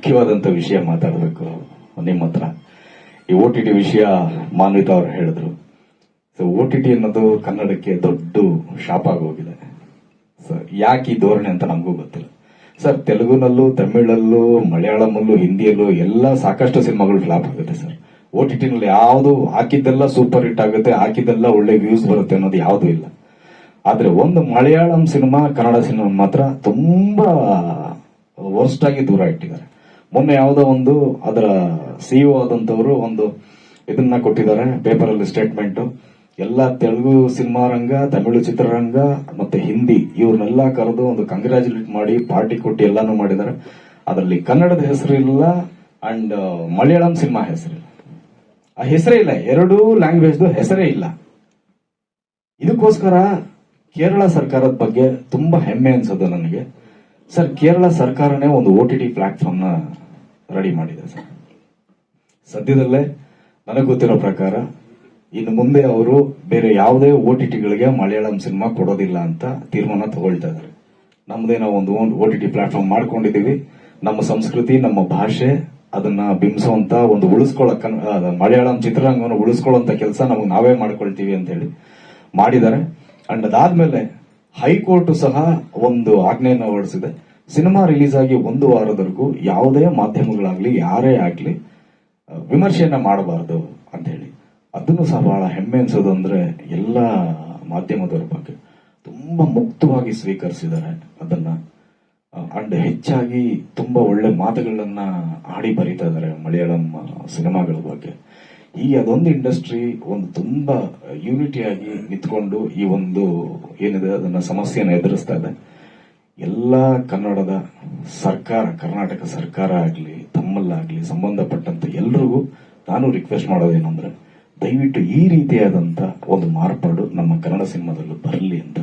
ಮುಖ್ಯವಾದಂತ ವಿಷಯ ಮಾತಾಡಬೇಕು ನಿಮ್ಮ ಹತ್ರ. ಈ ಓ ಟಿ ಟಿ ವಿಷಯ ಮಾನ್ವಿತ ಅವರು ಹೇಳಿದ್ರು. ಸೊ ಓ ಟಿ ಟಿ ಅನ್ನೋದು ಕನ್ನಡಕ್ಕೆ ದೊಡ್ಡ ಶಾಪ್ ಆಗೋಗಿದೆ. ಸೊ ಯಾಕೆ ಈ ಧೋರಣೆ ಅಂತ ನಮಗೂ ಗೊತ್ತಿಲ್ಲ. ಸರ್ ತೆಲುಗುನಲ್ಲೂ, ತಮಿಳಲ್ಲೂ, ಮಲಯಾಳಮಲ್ಲೂ, ಹಿಂದಿಯಲ್ಲೂ ಎಲ್ಲ ಸಾಕಷ್ಟು ಸಿನಿಮಾಗಳು ಫ್ಲಾಪ್ ಆಗುತ್ತೆ ಸರ್ ಓ ಟಿ ಟಿನಲ್ಲಿ ಯಾವುದು ಹಾಕಿದ್ದೆಲ್ಲ ಸೂಪರ್ ಹಿಟ್ ಆಗುತ್ತೆ, ಹಾಕಿದ್ದೆಲ್ಲ ಒಳ್ಳೆ ವ್ಯೂಸ್ ಬರುತ್ತೆ ಅನ್ನೋದು ಯಾವುದು ಇಲ್ಲ. ಆದ್ರೆ ಒಂದು ಮಲಯಾಳಂ ಸಿನಿಮಾ, ಕನ್ನಡ ಸಿನಿಮಾ ಮಾತ್ರ ತುಂಬಾ ವರ್ಸ್ಟ್ ಆಗಿ ದೂರ ಇಟ್ಟಿದ್ದಾರೆ. ಮೊನ್ನೆ ಯಾವುದೋ ಒಂದು ಅದರ ಸಿಇಒ ಆದಂತವರು ಒಂದು ಇದನ್ನ ಕೊಟ್ಟಿದ್ದಾರೆ ಪೇಪರ್ ಅಲ್ಲಿ ಸ್ಟೇಟ್ಮೆಂಟ್. ಎಲ್ಲ ತೆಲುಗು ಸಿನಿಮಾ ರಂಗ, ತಮಿಳು ಚಿತ್ರರಂಗ ಮತ್ತೆ ಹಿಂದಿ ಇವ್ರನ್ನೆಲ್ಲ ಕರೆದು ಒಂದು ಕಂಗ್ರಾಚುಲೇಟ್ ಮಾಡಿ ಪಾರ್ಟಿ ಕೊಟ್ಟು ಎಲ್ಲಾನು ಮಾಡಿದ್ದಾರೆ. ಅದರಲ್ಲಿ ಕನ್ನಡದ ಹೆಸರು ಇಲ್ಲ ಅಂಡ್ ಮಲಯಾಳಂ ಸಿನಿಮಾ ಹೆಸರಿಲ್ಲ. ಆ ಹೆಸರೇ ಇಲ್ಲ, ಎರಡೂ ಲ್ಯಾಂಗ್ವೇಜ್ದು ಹೆಸರೇ ಇಲ್ಲ. ಇದಕ್ಕೋಸ್ಕರ ಕೇರಳ ಸರ್ಕಾರದ ಬಗ್ಗೆ ತುಂಬಾ ಹೆಮ್ಮೆ ಅನ್ಸೋದು ನನಗೆ. ಸರ್, ಕೇರಳ ಸರ್ಕಾರನೇ ಒಂದು ಓ ಟಿ ಟಿ ಪ್ಲಾಟ್ಫಾರ್ಮ್ನ ರೆಡಿ ಮಾಡಿದೆ ಸರ್. ಸದ್ಯದಲ್ಲೇ ನನಗೆ ಗೊತ್ತಿರೋ ಪ್ರಕಾರ ಇನ್ನು ಮುಂದೆ ಅವರು ಬೇರೆ ಯಾವುದೇ ಓ ಟಿ ಟಿಗಳಿಗೆ ಮಲಯಾಳಂ ಸಿನಿಮಾ ಕೊಡೋದಿಲ್ಲ ಅಂತ ತೀರ್ಮಾನ ತಗೊಳ್ತಾ ಇದ್ದಾರೆ. ನಮ್ಮದೇ ನಾವು ಒಂದು ಓ ಟಿ ಟಿ ಪ್ಲಾಟ್ಫಾರ್ಮ್ ಮಾಡ್ಕೊಂಡಿದೀವಿ ನಮ್ಮ ಸಂಸ್ಕೃತಿ, ನಮ್ಮ ಭಾಷೆ ಅದನ್ನ ಬಿಂಬಿಸುವಂತ ಒಂದು ಉಳಿಸ್ಕೊಳ್ಳೋ ಮಲಯಾಳಂ ಚಿತ್ರರಂಗವನ್ನು ಉಳಿಸ್ಕೊಳ್ಳುವಂತ ಕೆಲಸ ನಮಗೆ ನಾವೇ ಮಾಡ್ಕೊಳ್ತೀವಿ ಅಂತ ಹೇಳಿ ಮಾಡಿದ್ದಾರೆ. ಅಂಡ್ ಅದಾದ್ಮೇಲೆ ಹೈಕೋರ್ಟ್ ಸಹ ಒಂದು ಆಜ್ಞೆಯನ್ನು ಹೊರಡಿಸಿದೆ. ಸಿನಿಮಾ ರಿಲೀಸ್ ಆಗಿ ಒಂದು ವಾರದವರೆಗೂ ಯಾವುದೇ ಮಾಧ್ಯಮಗಳಾಗ್ಲಿ, ಯಾರೇ ಆಗ್ಲಿ ವಿಮರ್ಶೆಯನ್ನು ಮಾಡಬಾರದು ಅಂತ ಹೇಳಿ. ಅದನ್ನು ಸಹ ಬಹಳ ಹೆಮ್ಮೆ ಅನ್ಸೋದು ಅಂದ್ರೆ ಎಲ್ಲ ಮಾಧ್ಯಮದವರ ಬಗ್ಗೆ. ತುಂಬಾ ಮುಕ್ತವಾಗಿ ಸ್ವೀಕರಿಸಿದ್ದಾರೆ ಅದನ್ನ. ಅಂಡ್ ಹೆಚ್ಚಾಗಿ ತುಂಬಾ ಒಳ್ಳೆ ಮಾತುಗಳನ್ನ ಆಡಿ ಬರೀತಾ ಇದ್ದಾರೆ ಮಲಯಾಳಂ ಸಿನಿಮಾಗಳ ಬಗ್ಗೆ. ಈ ಅದೊಂದು ಇಂಡಸ್ಟ್ರಿ ಒಂದು ತುಂಬಾ ಯೂನಿಟಿ ಆಗಿ ನಿಂತ್ಕೊಂಡು ಈ ಒಂದು ಏನಿದೆ, ಅದನ್ನ ಸಮಸ್ಯೆಯನ್ನು ಎದುರಿಸ್ತಾ ಇದೆ. ಎಲ್ಲ ಕನ್ನಡದ ಸರ್ಕಾರ, ಕರ್ನಾಟಕ ಸರ್ಕಾರ ಆಗಲಿ, ತಮ್ಮಲ್ಲಾಗಲಿ, ಸಂಬಂಧಪಟ್ಟಂತ ಎಲ್ರಿಗೂ ನಾನು ರಿಕ್ವೆಸ್ಟ್ ಮಾಡೋದೇನಂದ್ರೆ ದಯವಿಟ್ಟು ಈ ರೀತಿಯಾದಂತ ಒಂದು ಮಾರ್ಪಾಡು ನಮ್ಮ ಕನ್ನಡ ಸಿನಿಮಾದಲ್ಲೂ ಬರಲಿ ಅಂತ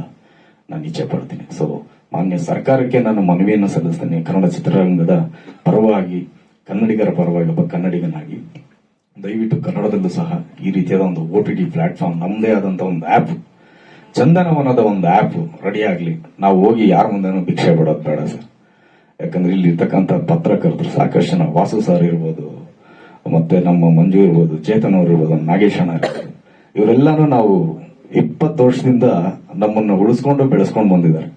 ನಾನು ಇಚ್ಛೆ ಪಡ್ತೀನಿ. ಸೊ ಮಾನ್ಯ ಸರ್ಕಾರಕ್ಕೆ ನಾನು ಮನವಿಯನ್ನು ಸಲ್ಲಿಸ್ತೇನೆ. ಕನ್ನಡ ಚಿತ್ರರಂಗದ ಪರವಾಗಿ, ಕನ್ನಡಿಗರ ಪರವಾಗಿ ಒಬ್ಬ ಕನ್ನಡಿಗನಾಗಿ. ದಯವಿಟ್ಟು ಕನ್ನಡದಲ್ಲೂ ಸಹ ಈ ರೀತಿಯಾದ ಒಂದು ಓ ಟಿ ಟಿ ಪ್ಲಾಟ್ಫಾರ್ಮ್ ನಮ್ಮದೇ ಆದಂತ ಒಂದು ಆಪ್ ಚಂದನವನದ ಒಂದು ಆಪ್ ರೆಡಿ ಆಗ್ಲಿ. ನಾವು ಹೋಗಿ ಯಾರ ಮುಂದೆನೂ ಭಿಕ್ಷೆ ಬಿಡೋದು ಬೇಡ ಸರ್. ಯಾಕಂದ್ರೆ ಇಲ್ಲಿ ಇರ್ತಕ್ಕಂಥ ಪತ್ರಕರ್ತರು ಸಾಕಷ್ಟು ಜನ. ವಾಸು ಸರ್ ಇರ್ಬೋದು, ಮತ್ತೆ ನಮ್ಮ ಮಂಜು ಇರ್ಬೋದು, ಚೇತನ್ ಅವರು ಇರ್ಬೋದು, ನಾಗೇಶ್ ಅಣ್ಣ ಇರ್ಬೋದು. ಇವರೆಲ್ಲಾನು ನಾವು ಇಪ್ಪತ್ತು ವರ್ಷದಿಂದ ನಮ್ಮನ್ನು ಉಳಿಸ್ಕೊಂಡು ಬೆಳೆಸ್ಕೊಂಡು ಬಂದಿದ್ದಾರೆ.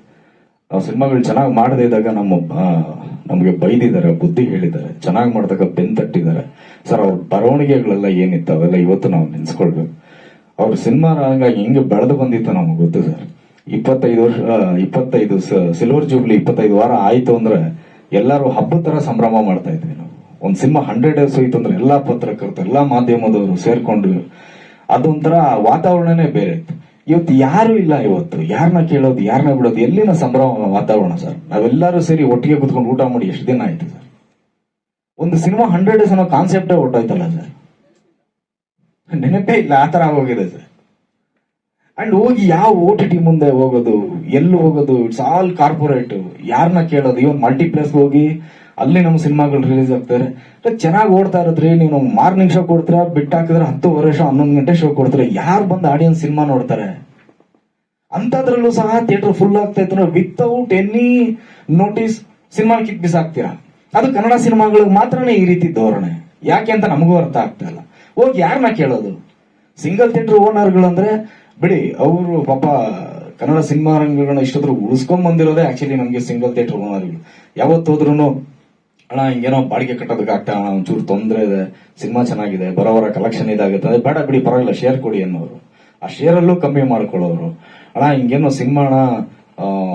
ನಾವು ಸಿನಿಮಾಗಳು ಚೆನ್ನಾಗಿ ಮಾಡದೇ ಇದ್ದಾಗ ನಮ್ಮ ನಮಗೆ ಬೈದಿದ್ದಾರೆ ಬುದ್ಧಿ ಹೇಳಿದ್ದಾರೆ ಚೆನ್ನಾಗಿ ಮಾಡಿದಾಗ ಬೆನ್ ತಟ್ಟಿದ್ದಾರೆ. ಸರ್ ಅವ್ರ ಬರವಣಿಗೆಗಳೆಲ್ಲ ಏನಿತ್ತು? ಅವೆಲ್ಲ ಇವತ್ತು ನಾವು ನೆನ್ಸ್ಕೊಳ್ಬೇಕು. ಅವ್ರ ಸಿನಿಮಾ ರಂಗ ಹೆಂಗೆ ಬೆಳೆದು ಬಂದಿತ್ತು ನಮಗೆ ಗೊತ್ತು ಸರ್. ಇಪ್ಪತ್ತೈದು ವರ್ಷ ಆ, ಇಪ್ಪತ್ತೈದು ಸಿಲ್ವರ್ ಜೂಬ್ಲಿ ಇಪ್ಪತ್ತೈದು ವಾರ ಆಯ್ತು ಅಂದ್ರೆ ಎಲ್ಲರೂ ಹಬ್ಬದ ತರ ಸಂಭ್ರಮ ಮಾಡ್ತಾ ಇದ್ವಿ ನಾವು. ಒಂದು ಸಿನಿಮಾ ಹಂಡ್ರೆಡ್ ಡೇಸ್ ಹೋಯ್ತು ಅಂದ್ರೆ ಎಲ್ಲಾ ಪತ್ರಕರ್ತರು ಎಲ್ಲಾ ಮಾಧ್ಯಮದವರು ಸೇರ್ಕೊಂಡು ಅದೊಂಥರ ವಾತಾವರಣನೇ ಬೇರೆ ಇತ್ತು. ಇವತ್ತು ಯಾರು ಇಲ್ಲ ಇವತ್ತು. ಯಾರನ್ನ ಕೇಳೋದು ಯಾರನ್ನ ಬಿಡೋದು, ಎಲ್ಲಿನ ಸಂಭ್ರಮ ವಾತಾವರಣ ಸರ್? ನಾವೆಲ್ಲರೂ ಸೇರಿ ಒಟ್ಟಿಗೆ ಕುತ್ಕೊಂಡು ಊಟ ಮಾಡಿ ಎಷ್ಟು ದಿನ ಆಯ್ತು ಸರ್? ಒಂದು ಸಿನಿಮಾ ಹಂಡ್ರೆಡ್ ಡೇಸ್ ಅನ್ನೋ ಕಾನ್ಸೆಪ್ಟೇ ಹೊಟ್ಟೋಯ್ತಲ್ಲ ಸರ್? ನೆನಪೇ ಇಲ್ಲ, ಆ ತರ ಹೋಗಿದೆ ಸರ್. ಅಂಡ್ ಹೋಗಿ ಯಾವ ಓ ಟಿ ಟಿ ಮುಂದೆ ಹೋಗೋದು, ಎಲ್ಲಿ ಹೋಗೋದು ಇಟ್ಸ್ ಆಲ್ ಕಾರ್ಪೊರೇಟ್ ಯಾರನ್ನ ಕೇಳೋದು ಇವನ್ ಮಲ್ಟಿಪ್ಲೆಕ್ಸ್ ಹೋಗಿ ಅಲ್ಲಿ ನಮ್ಮ ಸಿನಿಮಾಗಳು ರಿಲೀಸ್ ಆಗ್ತಾರೆ ಚೆನ್ನಾಗಿ ಓಡ್ತಾ ಇರತ್ರಿ ನೀವು ನಮ್ಗೆ ಮಾರ್ನಿಂಗ್ ಶೋ ಕೊಡ್ತೀರಾ ಬಿಟ್ಟು ಹಾಕಿದ್ರೆ ಹತ್ತುವರೆ ಶೋ ಹನ್ನೊಂದು ಗಂಟೆ ಶೋ ಕೊಡ್ತೀರಾ, ಯಾರು ಬಂದು ಆಡಿಯನ್ಸ್ ಸಿನಿಮಾ ನೋಡ್ತಾರೆ? ಅಂತದ್ರಲ್ಲೂ ಸಹ ಥಿಯೇಟರ್ ಫುಲ್ ಆಗ್ತಾ ಇತ್ತು ವಿತೌಟ್ ಎನಿ ನೋಟಿಸ್ ಸಿನಿಮಾ ಕಿತ್ ಬಿಸಾಕ್ತೀರಾ? ಅದು ಕನ್ನಡ ಸಿನಿಮಾಗಳಿಗೆ ಮಾತ್ರನೇ ಈ ರೀತಿ ಧೋರಣೆ. ಯಾಕೆ ಅಂತ ನಮಗೂ ಅರ್ಥ ಆಗ್ತಾ ಇಲ್ಲ. ಹೋಗಿ ಯಾರನ್ನ ಕೇಳೋದು? ಸಿಂಗಲ್ ಥಿಯೇಟರ್ ಓನರ್ಗಳು ಅಂದ್ರೆ, ಬಿಡಿ, ಅವರು ಪಾಪ ಕನ್ನಡ ಸಿನಿಮಾ ರಂಗಗಳನ್ನ ಇಷ್ಟೊಂದು ಉಳಿಸ್ಕೊಂಡ್ ಬಂದಿರೋದೇ ಆಕ್ಚುಲಿ ನಮಗೆ ಸಿಂಗಲ್ ಥಿಯೇಟರ್ ಓನರ್ಗಳು. ಯಾವತ್ತೋದ್ರೂ ಅಣ್ಣ ಹಿಂಗೇನೋ ಬಾಡಿಗೆ ಕಟ್ಟೋದಕ್ಕೆ ಆಗ್ತಾ ಅಣ್ಣ ಒಂಚೂರು ತೊಂದರೆ ಇದೆ ಸಿನಿಮಾ ಚೆನ್ನಾಗಿದೆ ಬರೋವರ ಕಲೆಕ್ಷನ್ ಇದಾಗುತ್ತೆ. ಅದೇ ಬೇಡ ಬಿಡಿ ಪರವಾಗಿಲ್ಲ ಶೇರ್ ಕೊಡಿ ಅನ್ನೋರು. ಆ ಶೇರಲ್ಲೂ ಕಮ್ಮಿ ಮಾಡ್ಕೊಳ್ಳೋರು. ಅಣ್ಣ ಹಿಂಗೇನೋ ಸಿನಿಮಾ ಅಣ್ಣ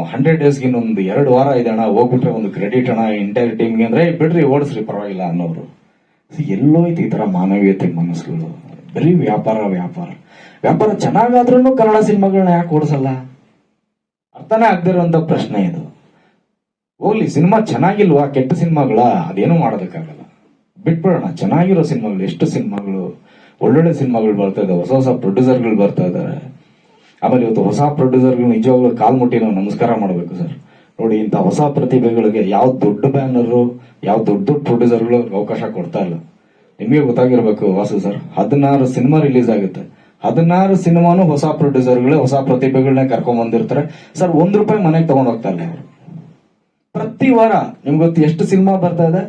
ಹಂಡ್ರೆಡ್ ಡೇಸ್ಗೆ ಇನ್ನೊಂದು ಎರಡು ವಾರ ಇದೆ ಅಣ್ಣ ಹೋಗ್ಬಿಟ್ರೆ ಒಂದು ಕ್ರೆಡಿಟ್ ಅಣ್ಣ ಇಂಟೈರ್ ಟೀಮ್ಗೆ ಅಂದ್ರೆ "ಏ, ಬಿಡ್ರಿ ಓಡಿಸ್ರಿ ಪರವಾಗಿಲ್ಲ ಅನ್ನೋರು. ಎಲ್ಲೋ ಇತ್ತು ಈ ತರ ಮಾನವೀಯತೆ ಮನಸ್ಸುಗಳು. ಬರೀ ವ್ಯಾಪಾರ ವ್ಯಾಪಾರ. ವ್ಯಾಪಾರ ಚೆನ್ನಾಗಾದ್ರೂ ಕನ್ನಡ ಸಿನಿಮಾಗಳನ್ನ ಯಾಕೆ ಓಡಿಸಲ್ಲ? ಅರ್ಥನೇ ಆಗದಿರುವಂತ ಪ್ರಶ್ನೆ ಇದು. ಹೋಗ್ಲಿ ಸಿನಿಮಾ ಚೆನ್ನಾಗಿಲ್ವಾ? ಕೆಟ್ಟ ಸಿನಿಮಾಗಳ? ಅದೇನು ಮಾಡೋದಕ್ಕಾಗಲ್ಲ. ಬಿಟ್ಬಿಡೋಣ. ಚೆನ್ನಾಗಿರೋ ಸಿನಿಮಾಗಳು, ಎಷ್ಟು ಸಿನಿಮಾಗಳು, ಒಳ್ಳೊಳ್ಳೆ ಸಿನಿಮಾಗಳು ಬರ್ತಾ ಇದ್ದಾವೆ ಹೊಸ ಹೊಸ ಪ್ರೊಡ್ಯೂಸರ್ಗಳು ಬರ್ತಾ ಇದ್ದಾರೆ ಆಮೇಲೆ ಇವತ್ತು ಹೊಸ ಪ್ರೊಡ್ಯೂಸರ್ಗಳು ನಿಜವಾಗ್ಲೂ ಕಾಲ್ ಮುಟ್ಟಿ ನಾವು ನಮಸ್ಕಾರ ಮಾಡಬೇಕು ಸರ್. ನೋಡಿ, ಇಂಥ ಹೊಸ ಪ್ರತಿಭೆಗಳಿಗೆ ಯಾವ ದೊಡ್ಡ ಬ್ಯಾನರು, ಯಾವ ದೊಡ್ಡ ದೊಡ್ಡ ಪ್ರೊಡ್ಯೂಸರ್ಗಳು ಅವಕಾಶ ಕೊಡ್ತಾ ಇಲ್ಲ. ನಿಮಗೆ ಗೊತ್ತಾಗಿರ್ಬೇಕು ವಾಸು ಸರ್, ಹದಿನಾರು ಸಿನಿಮಾ ರಿಲೀಸ್ ಆಗುತ್ತೆ. ಹದಿನಾರು ಸಿನಿಮಾನು ಹೊಸ ಪ್ರೊಡ್ಯೂಸರ್ಗಳೇ, ಹೊಸ ಪ್ರತಿಭೆಗಳನ್ನೇ ಕರ್ಕೊಂಡ್ ಬಂದಿರ್ತಾರೆ ಸರ್, ಒಂದ್ ರೂಪಾಯಿ ಮನೆಗೆ ತಗೊಂಡ್ ಹೋಗ್ತಾ ಇಲ್ಲ ಅವರು ಪ್ರತಿ ವಾರ ನಿಮ್ಗೆ ಗೊತ್ತು ಎಷ್ಟು ಸಿನಿಮಾ ಬರ್ತಾ ಇದೆ?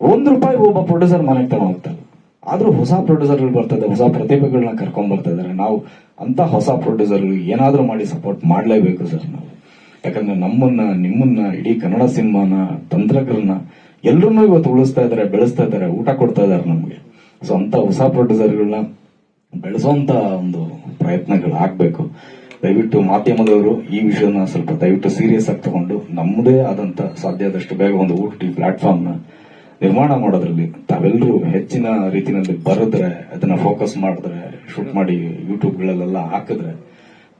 ಒಂದ್ ರೂಪಾಯಿ ಒಬ್ಬ ಪ್ರೊಡ್ಯೂಸರ್ ಮನೆಗೆ ತಗೊಂಡ್ತಾರೆ ಆದ್ರೂ ಹೊಸ ಪ್ರೊಡ್ಯೂಸರ್ಗಳು ಇದೆ, ಹೊಸ ಪ್ರತಿಭೆಗಳನ್ನ ಕರ್ಕೊಂಡ್ ಬರ್ತಾ ಇದಾರೆ. ನಾವು ಅಂತ ಹೊಸ ಪ್ರೊಡ್ಯೂಸರ್ಗಳು ಏನಾದ್ರೂ ಮಾಡಿ ಸಪೋರ್ಟ್ ಮಾಡ್ಲೇಬೇಕು ಸರ್ ನಾವು. ಯಾಕಂದ್ರೆ ನಮ್ಮನ್ನ, ನಿಮ್ಮನ್ನ, ಇಡೀ ಕನ್ನಡ ಸಿನಿಮಾನ ತಂತ್ರಜ್ಞರನ್ನ ಎಲ್ಲರನ್ನೂ ಇವತ್ತು ಉಳಿಸ್ತಾ ಇದಾರೆ, ಬೆಳೆಸ್ತಾ ಇದಾರೆ, ಊಟ ಕೊಡ್ತಾ ಇದಾರೆ ನಮ್ಗೆ. ಸೊ ಅಂತ ಹೊಸ ಪ್ರೊಡ್ಯೂಸರ್ಗಳನ್ನ ಬೆಳೆಸೋಂತ ಒಂದು ಪ್ರಯತ್ನಗಳು ಆಗ್ಬೇಕು ದಯವಿಟ್ಟು ಮಾಧ್ಯಮದವರು ಈ ವಿಷಯನ ಸ್ವಲ್ಪ ದಯವಿಟ್ಟು ಸೀರಿಯಸ್ ಆಗಿ ತಗೊಂಡು ನಮ್ಮದೇ ಆದಂತ ಸಾಧ್ಯದಷ್ಟು ಬೇಗ ಒಂದು ಊಟಿ ಪ್ಲಾಟ್ಫಾರ್ಮ್ನ ನಿರ್ಮಾಣ ಮಾಡೋದ್ರಲ್ಲಿ ತಾವೆಲ್ಲರೂ ಹೆಚ್ಚಿನ ರೀತಿಯಲ್ಲಿ ಬರೆದ್ರೆ, ಅದನ್ನ ಫೋಕಸ್ ಮಾಡಿದ್ರೆ ಶೂಟ್ ಮಾಡಿ ಯೂಟ್ಯೂಬ್ಗಳಲ್ಲೆಲ್ಲ ಹಾಕಿದ್ರೆ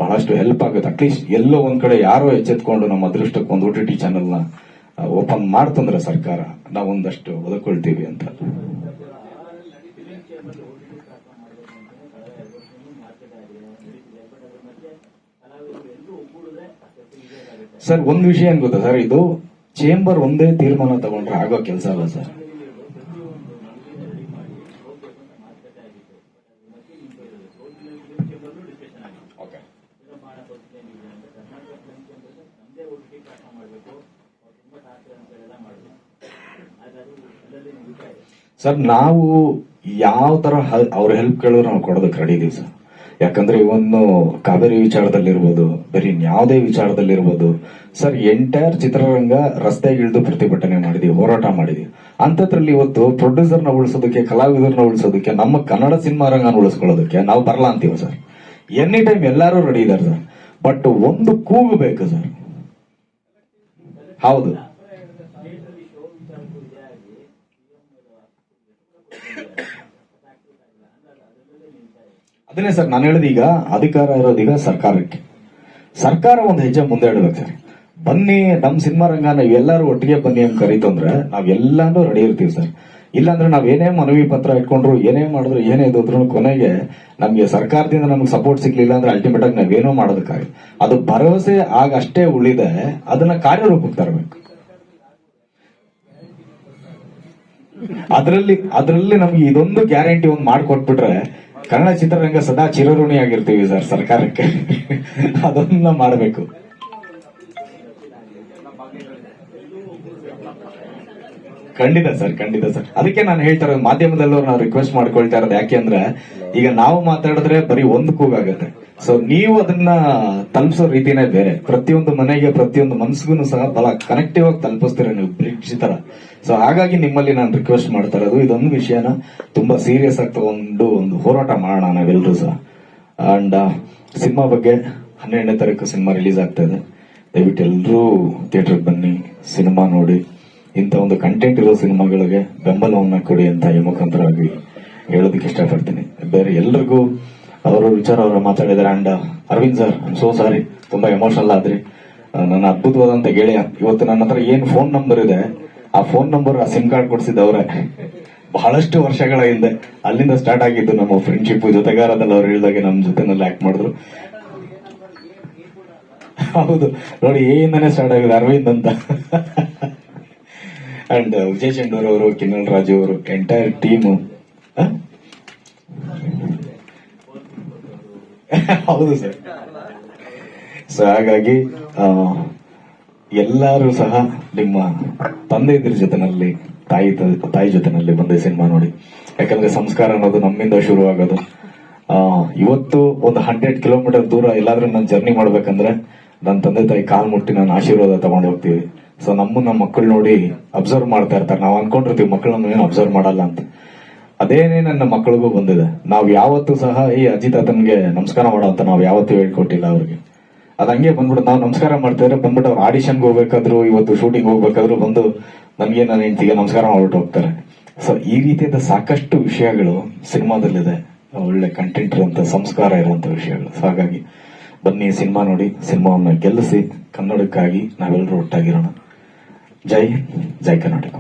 ಬಹಳಷ್ಟು ಹೆಲ್ಪ್ ಆಗುತ್ತೆ. ಅಟ್ಲೀಸ್ಟ್ ಎಲ್ಲೋ ಒಂದ್ ಕಡೆ ಯಾರೋ ಎಚ್ಚೆತ್ಕೊಂಡು ನಮ್ಮ ಅದೃಷ್ಟಕ್ಕೆ ಒಂದು ಓ ಟಿ ಟಿ ಚಾನೆಲ್ನ ಓಪನ್ ಮಾಡ್ತಂದ್ರೆ ಸರ್ಕಾರ ನಾವು ಒಂದಷ್ಟು ಬದುಕೊಳ್ತೀವಿ ಅಂತ. ಸರ್, ಒಂದ್ ವಿಷಯ ಏನ್ ಗೊತ್ತಾ ಸರ್? ಇದು ಚೇಂಬರ್ ಒಂದೇ ತೀರ್ಮಾನ ತಗೊಂಡ್ರೆ ಆಗೋ ಕೆಲಸ ಅಲ್ಲ ಸರ್? ಸರ್, ನಾವು ಯಾವ ತರ ಅವ್ರ ಹೆಲ್ಪ್ ಕೇಳಿದ್ರು ನಾವು ಕೊಡೋದಕ್ಕೆ ರೆಡಿ ಇದೀವಿ ಸರ್. ಯಾಕಂದ್ರೆ ಇವನ್ನು ಕಾವೇರಿ ವಿಚಾರದಲ್ಲಿರ್ಬೋದು, ಬೇರೆ ಯಾವುದೇ ವಿಚಾರದಲ್ಲಿರ್ಬೋದು, ಸರ್, ಎಂಟೈರ್ ಚಿತ್ರರಂಗ ರಸ್ತೆಗೆ ಇಳಿದು ಪ್ರತಿಭಟನೆ ಮಾಡಿದ್ವಿ, ಹೋರಾಟ ಮಾಡಿದ್ವಿ. ಅಂಥದ್ರಲ್ಲಿ ಇವತ್ತು ಪ್ರೊಡ್ಯೂಸರ್ನ ಉಳಿಸೋದಕ್ಕೆ ಕಲಾವಿದರನ್ನ ಉಳಿಸೋದಕ್ಕೆ, ನಮ್ಮ ಕನ್ನಡ ಸಿನಿಮಾ ರಂಗನ ಉಳಿಸ್ಕೊಳ್ಳೋದಕ್ಕೆ ನಾವು ಬರಲ್ಲ ಅಂತೀವಿ ಸರ್? ಎನಿ ಟೈಮ್ ಎಲ್ಲರೂ ರೆಡಿ ಇದ್ದಾರೆ ಸರ್. ಬಟ್ ಒಂದು ಕೂಗು ಬೇಕು ಸರ್. ಹೌದು. ಅದನ್ನೇ ಸರ್, ನಾನು ಹೇಳಿದ ಈಗ ಅಧಿಕಾರ ಇರೋದೀಗ ಸರ್ಕಾರಕ್ಕೆ. ಸರ್ಕಾರ ಒಂದು ಹೆಜ್ಜೆ ಮುಂದೆ ಇಡಬೇಕು ಸರ್. ಬನ್ನಿ ನಮ್ಮ ಸಿನಿಮಾ ರಂಗ ನಾವ್ ಎಲ್ಲರೂ ಒಟ್ಟಿಗೆ ಬನ್ನಿ ಅಂತ ಕರೀತು ಅಂದ್ರೆ ನಾವ್ ಎಲ್ಲಾನು ರೆಡಿ ಇರ್ತೀವಿ ಸರ್. ಇಲ್ಲಾಂದ್ರೆ ನಾವ್ ಏನೇ ಮನವಿ ಪತ್ರ ಇಟ್ಕೊಂಡ್ರು, ಏನೇ ಮಾಡಿದ್ರು, ಏನೇ ಇದ್ರು ಕೊನೆಗೆ ನಮ್ಗೆ ಸರ್ಕಾರದಿಂದ ನಮ್ಗೆ ಸಪೋರ್ಟ್ ಸಿಗ್ಲಿಲ್ಲ ಅಂದ್ರೆ ಅಲ್ಟಿಮೇಟ್ ಆಗಿ ನಾವೇನೋ ಮಾಡೋದಕ್ಕಾಗಿ ಅದು ಭರವಸೆ ಆಗ ಅಷ್ಟೇ ಉಳಿದೆ, ಅದನ್ನ ಕಾರ್ಯರೂಪಕ್ಕೆ ತರಬೇಕು. ಅದರಲ್ಲಿ ಅದರಲ್ಲಿ ನಮ್ಗೆ ಇದೊಂದು ಗ್ಯಾರಂಟಿ ಒಂದು ಮಾಡ್ಕೊಟ್ಬಿಟ್ರೆ ಕನ್ನಡ ಚಿತ್ರರಂಗ ಸದಾ ಚಿರಋಣಿ ಆಗಿರ್ತೀವಿ ಸರ್ ಸರ್ಕಾರಕ್ಕೆ. ಅದನ್ನ ಮಾಡಬೇಕು. ಖಂಡಿತ ಸರ್ ಖಂಡಿತ ಸರ್. ಅದಕ್ಕೆ ನಾನು ಹೇಳ್ತಾ ಇರೋದು, ಮಾಧ್ಯಮದಲ್ಲೂ ನಾವು ರಿಕ್ವೆಸ್ಟ್ ಮಾಡ್ಕೊಳ್ತಾ ಇರೋದು ಯಾಕೆ ಅಂದ್ರೆ, ಈಗ ನಾವು ಮಾತಾಡಿದ್ರೆ ಬರೀ ಒಂದು ಕೂಗಾಗತ್ತೆ. ಸೊ ನೀವು ಅದನ್ನ ತಲುಪಿಸೋ ರೀತಿನೇ ಬೇರೆ. ಪ್ರತಿಯೊಂದು ಮನೆಗೆ, ಪ್ರತಿಯೊಂದು ಮನ್ಸಿಗೂ ಸಹ ಬಹಳ ಕನೆಕ್ಟಿವ್ ಆಗಿ ತಲುಪಿಸ್ತೀರ ನೀವು, ಬ್ರಿಡ್ಜ್ ತರ. ಸೊ ಹಾಗಾಗಿ ನಿಮ್ಮಲ್ಲಿ ನಾನು ರಿಕ್ವೆಸ್ಟ್ ಮಾಡ್ತಾ ಇರೋದು, ಇದೊಂದು ವಿಷಯನ ತುಂಬಾ ಸೀರಿಯಸ್ ಆಗಿ ತಗೊಂಡು ಒಂದು ಹೋರಾಟ ಮಾಡೋಣ ನಾವೆಲ್ಲರೂ ಸಹ. ಅಂಡ್ ಸಿನಿಮಾ ಬಗ್ಗೆ ಹನ್ನೆರಡನೇ ತಾರೀಕು ಸಿನಿಮಾ ರಿಲೀಸ್ ಆಗ್ತಾ ಇದೆ. ದಯವಿಟ್ಟು ಎಲ್ಲರೂ ಥಿಯೇಟರ್ಗೆ ಬನ್ನಿ, ಸಿನಿಮಾ ನೋಡಿ. ಇಂಥ ಒಂದು ಕಂಟೆಂಟ್ ಇರೋ ಸಿನಿಮಾಗಳಿಗೆ ಬೆಂಬಲವನ್ನ ಕೊಡಿ ಅಂತ ಈ ಮುಖಾಂತರವಾಗಿ ಹೇಳೋದಕ್ಕೆ ಇಷ್ಟಪಡ್ತೀನಿ. ಬೇರೆ ಎಲ್ರಿಗೂ ಅವರ ವಿಚಾರ ಅವರು ಮಾತಾಡಿದ್ದಾರೆ. And Arvind sir so sorry ತುಂಬಾ ಎಮೋಷನಲ್ ಆದ್ರಿ. ನನ್ನ ಅದ್ಭುತವಾದಂತ ಗೆಳೆಯ, ಇವತ್ತು ನನ್ನ ಹತ್ರ ಏನ್ ಫೋನ್ ನಂಬರ್ ಇದೆ ಆ ಫೋನ್ ನಂಬರ್ ಆ ಸಿಮ್ ಕಾರ್ಡ್ ಕೊಡಿಸಿದ್ದವ್ರೆ ಬಹಳಷ್ಟು ವರ್ಷಗಳ ಹಿಂದೆ ಅಲ್ಲಿಂದ ಸ್ಟಾರ್ಟ್ ಆಗಿದ್ದು ನಮ್ಮ ಫ್ರೆಂಡ್ಶಿಪ್ ಜೊತೆಗಾರದಲ್ಲಿ ಅವ್ರು ಹೇಳಿದಾಗೆ ನಮ್ಮ ಜೊತೆನಲ್ಲಿ ಆಕ್ಟ್ ಮಾಡಿದ್ರು. ಹೌದು, ನೋಡಿ ಏಯಿಂದಾನೆ ಸ್ಟಾರ್ಟ್ ಆಗಿದೆ, ಅರವಿಂದ್ ಅಂತ. ಅಂಡ್ ವಿಜಯ್ ಚಂಡೂರ್ ಅವರು ಕಿನ್ನಲ್ ರಾಜು ಅವರು ಎಂಟೈರ್ ಟೀಮು ಹೌದು ಸರ್ ಸೊ ಹಾಗಾಗಿ ಎಲ್ಲರೂ ಸಹ ನಿಮ್ಮ ತಂದೆ ಇದ್ರ ಜೊತೆನಲ್ಲಿ, ತಾಯಿ ತಾಯಿ ಜೊತೆನಲ್ಲಿ ಬಂದ ಸಿನಿಮಾ ನೋಡಿ. ಯಾಕಂದ್ರೆ ಸಂಸ್ಕಾರ ಅನ್ನೋದು ನಮ್ಮಿಂದ ಶುರು ಆಗೋದು ಇವತ್ತು ಒಂದು ಹಂಡ್ರೆಡ್ ಕಿಲೋಮೀಟರ್ ದೂರ ಎಲ್ಲಾದ್ರೂ ನಾನು ಜರ್ನಿ ಮಾಡ್ಬೇಕಂದ್ರೆ ನನ್ನ ತಂದೆ ತಾಯಿ ಕಾಲ್ ಮುಟ್ಟಿ ನಾನು ಆಶೀರ್ವಾದ ತಗೊಂಡು ಹೋಗ್ತೀವಿ. ಸೊ ನಮ್ಮನ್ನ ಮಕ್ಕಳು ನೋಡಿ ಅಬ್ಸರ್ವ್ ಮಾಡ್ತಾ ಇರ್ತಾರೆ. ನಾವು ಅನ್ಕೊಂಡಿರ್ತೀವಿ ಮಕ್ಕಳನ್ನ ಏನು ಅಬ್ಸರ್ವ್ ಮಾಡಲ್ಲ ಅಂತ. ಅದೇನೇ ನನ್ನ ಮಕ್ಕಳಿಗೂ ಬಂದಿದೆ. ನಾವು ಯಾವತ್ತೂ ಸಹ ಈ ಅಜ್ಜಿ ತಾತನ್ಗೆ ನಮಸ್ಕಾರ ಮಾಡೋ ಅಂತ ನಾವು ಯಾವತ್ತೂ ಹೇಳ್ಕೊಟ್ಟಿಲ್ಲ ಅವ್ರಿಗೆ. ಅದ್ ಹಂಗೆ ಬಂದ್ಬಿಟ್ಟು ನಾವು ನಮಸ್ಕಾರ ಮಾಡ್ತಿದ್ರೆ ಬಂದ್ಬಿಟ್ಟು ಅವ್ರು ಆಡಿಷನ್ಗೆ ಹೋಗ್ಬೇಕಾದ್ರು, ಇವತ್ತು ಶೂಟಿಂಗ್ ಹೋಗ್ಬೇಕಾದ್ರು ಬಂದು ನಮ್ಗೆ ನನ್ನ ಹೆಂಡತಿಗೆ ನಮಸ್ಕಾರ ಮಾಡ್ಬಿಟ್ಟು ಹೋಗ್ತಾರೆ. ಸೊ ಈ ರೀತಿಯಾದ ಸಾಕಷ್ಟು ವಿಷಯಗಳು ಸಿನಿಮಾದಲ್ಲಿದೆ. ಒಳ್ಳೆ ಕಂಟೆಂಟ್ ಇರುವಂತ, ಸಂಸ್ಕಾರ ಇರುವಂತ ವಿಷಯಗಳು. ಸೊ ಹಾಗಾಗಿ ಬನ್ನಿ ಸಿನಿಮಾ ನೋಡಿ, ಸಿನಿಮಾವನ್ನ ಗೆಲ್ಲಿಸಿ ಕನ್ನಡಕ್ಕಾಗಿ ನಾವೆಲ್ಲರೂ ಒಟ್ಟಾಗಿರೋಣ. ಜೈ ಜೈ ಕರ್ನಾಟಕ.